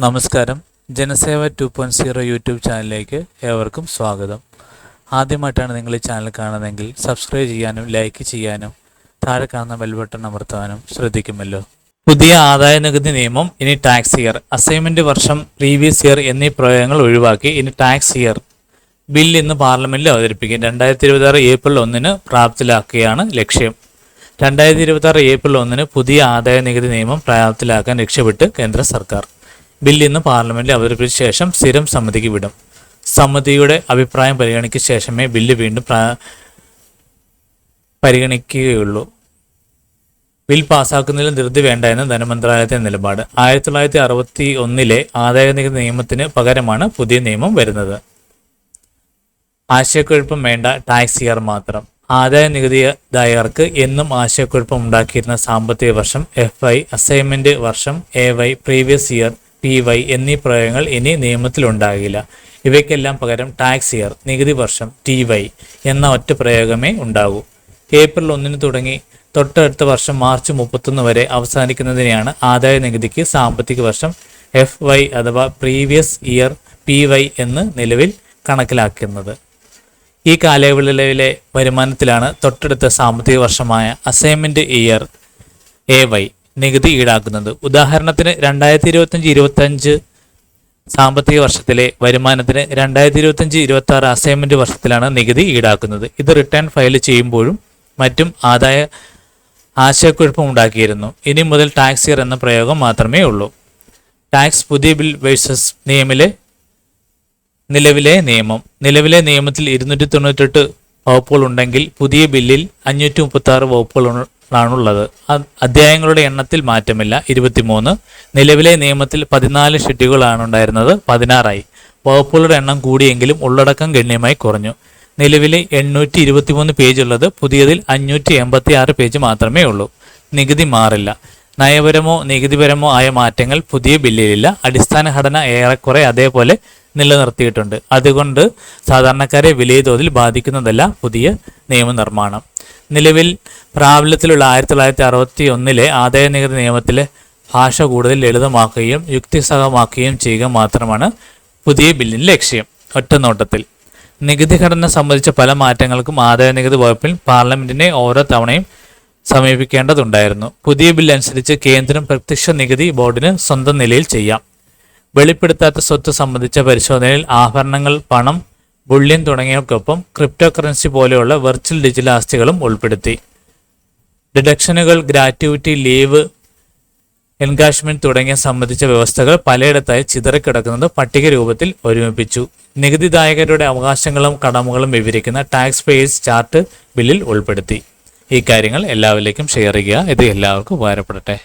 നമസ്കാരം. Janaseva two point zero YouTube ചാനലിലേക്ക് ഏവർക്കും സ്വാഗതം. ആദ്യമായിട്ടാണ് നിങ്ങൾ ഈ ചാനൽ കാണുന്നതെങ്കിൽ സബ്സ്ക്രൈബ് ചെയ്യാനും ലൈക്ക് ചെയ്യാനും താഴെ കാണുന്ന ബെൽ ബട്ടൺ അമർത്താനും ശ്രദ്ധിക്കുമല്ലോ. പുതിയ ആദായ നികുതി നിയമം ഇനി ടാക്സ് ഇയർ അസൈൻമെന്റ് വർഷം പ്രീവിയസ് ഇയർ എന്നീ പ്രയോഗങ്ങൾ ഒഴിവാക്കി ഇനി ടാക്സ് ഇയർ ബിൽ ഇന്ന് പാർലമെന്റിൽ അവതരിപ്പിക്കും. രണ്ടായിരത്തി ഇരുപത്തി ഏപ്രിൽ ഒന്നിന് പ്രാപ്തിലാക്കുകയാണ് ലക്ഷ്യം. രണ്ടായിരത്തി ഇരുപത്തി ഏപ്രിൽ ഒന്നിന് പുതിയ ആദായ നികുതി നിയമം പ്രാപ്തിലാക്കാൻ ലക്ഷ്യമിട്ട് കേന്ദ്ര സർക്കാർ. ബിൽ ഇന്ന് പാർലമെന്റിൽ അവതരിപ്പിച്ച ശേഷം സ്ഥിരം സമിതിക്ക് വിടും. സമിതിയുടെ അഭിപ്രായം പരിഗണിച്ച ശേഷമേ ബില്ല് വീണ്ടും പരിഗണിക്കുകയുള്ളൂ. ബിൽ പാസാക്കുന്നതിൽ ധൃതി വേണ്ട എന്ന ധനമന്ത്രാലയത്തെ നിലപാട്. ആയിരത്തി തൊള്ളായിരത്തി അറുപത്തി ഒന്നിലെ ആദായ നികുതി നിയമത്തിന് പകരമാണ് പുതിയ നിയമം വരുന്നത്. ആശയക്കുഴപ്പം വേണ്ട ടാക്സ് ഇയർ മാത്രം. ആദായ നികുതിദായകർക്ക് എന്നും ആശയക്കുഴപ്പം ഉണ്ടാക്കിയിരുന്ന സാമ്പത്തിക വർഷം എഫ് ഐ അസൈൻമെന്റ് വർഷം A Y previous year P Y എന്നീ പ്രയോഗങ്ങൾ ഇനി നിയമത്തിലുണ്ടാകില്ല. ഇവയ്ക്കെല്ലാം പകരം ടാക്സ് ഇയർ നികുതി വർഷം ടി വൈ എന്ന ഒറ്റ പ്രയോഗമേ ഉണ്ടാകൂ. ഏപ്രിൽ ഒന്നിന് തുടങ്ങി തൊട്ടടുത്ത വർഷം മാർച്ച് മുപ്പത്തൊന്ന് വരെ അവസാനിക്കുന്നതിനെയാണ് ആദായ നികുതിക്ക് സാമ്പത്തിക വർഷം എഫ് വൈ അഥവാ പ്രീവിയസ് ഇയർ പി വൈ എന്ന് നിലവിൽ കണക്കിലാക്കുന്നത്. ഈ കാലയളവിലെ വരുമാനത്തിലാണ് തൊട്ടടുത്ത സാമ്പത്തിക വർഷമായ അസൈൻമെന്റ് ഇയർ എ വൈ നികുതി ഈടാക്കുന്നത്. ഉദാഹരണത്തിന് രണ്ടായിരത്തി ഇരുപത്തഞ്ച് ഇരുപത്തഞ്ച് സാമ്പത്തിക വർഷത്തിലെ വരുമാനത്തിന് രണ്ടായിരത്തി ഇരുപത്തഞ്ച് ഇരുപത്തി ആറ് അസൈൻമെന്റ് വർഷത്തിലാണ് നികുതി ഈടാക്കുന്നത്. ഇത് റിട്ടേൺ ഫയൽ ചെയ്യുമ്പോഴും മറ്റും ആദായ ആശയക്കുഴപ്പം ഉണ്ടാക്കിയിരുന്നു. ഇനി മുതൽ ടാക്സ് ഇയർ എന്ന പ്രയോഗം മാത്രമേ ഉള്ളൂ. ടാക്സ് പുതിയ ബിൽ വേഴ്സസ് നിയമിലെ നിലവിലെ നിയമം. നിലവിലെ നിയമത്തിൽ ഇരുന്നൂറ്റി തൊണ്ണൂറ്റെട്ട് വകുപ്പുകൾ ഉണ്ടെങ്കിൽ പുതിയ ബില്ലിൽ അഞ്ഞൂറ്റി മുപ്പത്തി ആറ് വകുപ്പുകളാണുള്ളത് അ- അധ്യായങ്ങളുടെ എണ്ണത്തിൽ മാറ്റമില്ല. ഇരുപത്തിമൂന്ന്. നിലവിലെ നിയമത്തിൽ പതിനാല് ഷെഡ്യൂളാണ് ഉണ്ടായിരുന്നത്. പതിനാറായി. വകുപ്പുകളുടെ എണ്ണം കൂടിയെങ്കിലും ഉള്ളടക്കം ഗണ്യമായി കുറഞ്ഞു. നിലവിലെ എണ്ണൂറ്റി ഇരുപത്തിമൂന്ന് പേജ് ഉള്ളത് പുതിയതിൽ അഞ്ഞൂറ്റി എൺപത്തി ആറ് പേജ് മാത്രമേ ഉള്ളൂ. നികുതി മാറില്ല. നയപരമോ നികുതിപരമോ ആയ മാറ്റങ്ങൾ പുതിയ ബില്ലിലില്ല. അടിസ്ഥാന ഘടന ഏറെക്കുറെ അതേപോലെ നിലനിർത്തിയിട്ടുണ്ട്. അതുകൊണ്ട് സാധാരണക്കാരെ വലിയ തോതിൽ ബാധിക്കുന്നതല്ല പുതിയ നിയമനിർമ്മാണം. നിലവിൽ പ്രാബല്യത്തിലുള്ള ആയിരത്തി തൊള്ളായിരത്തി അറുപത്തി ഒന്നിലെ ആദായ നികുതി നിയമത്തിലെ ഭാഷ കൂടുതൽ ലളിതമാക്കുകയും യുക്തിസഹമാക്കുകയും ചെയ്യുക മാത്രമാണ് പുതിയ ബില്ലിന്റെ ലക്ഷ്യം. ഒറ്റനോട്ടത്തിൽ. നികുതി ഘടന സംബന്ധിച്ച പല മാറ്റങ്ങൾക്കും ആദായ നികുതി വകുപ്പിൽ പാർലമെന്റിനെ ഓരോ തവണയും സമീപിക്കേണ്ടതുണ്ടായിരുന്നു. പുതിയ ബില്ല് അനുസരിച്ച് കേന്ദ്രം പ്രത്യക്ഷ നികുതി ബോർഡിന് സ്വന്തം നിലയിൽ ചെയ്യാം. വെളിപ്പെടുത്താത്ത സ്വത്ത് സംബന്ധിച്ച പരിശോധനയിൽ ആഭരണങ്ങൾ പണം ബുള്ളിയൻ തുടങ്ങിയവയ്ക്കൊപ്പം ക്രിപ്റ്റോ കറൻസി പോലെയുള്ള വെർച്വൽ ഡിജിറ്റൽ ആസ്തികളും ഉൾപ്പെടുത്തി. ഡിഡക്ഷനുകൾ ഗ്രാറ്റുവിറ്റി ലീവ് എൻകാഷ്മെന്റ് തുടങ്ങിയ സംബന്ധിച്ച വ്യവസ്ഥകൾ പലയിടത്തായി ചിതറിക്കിടക്കുന്നത് പട്ടിക രൂപത്തിൽ ഒരുമിപ്പിച്ചു. നികുതിദായകരുടെ അവകാശങ്ങളും കടമകളും വിവരിക്കുന്ന ടാക്സ് പേയേഴ്സ് ചാർട്ട് ബില്ലിൽ ഉൾപ്പെടുത്തി. ഈ കാര്യങ്ങൾ എല്ലാവരിലേക്കും ഷെയർ ചെയ്യുക. ഇത് എല്ലാവർക്കും ഉപകാരപ്പെടട്ടെ.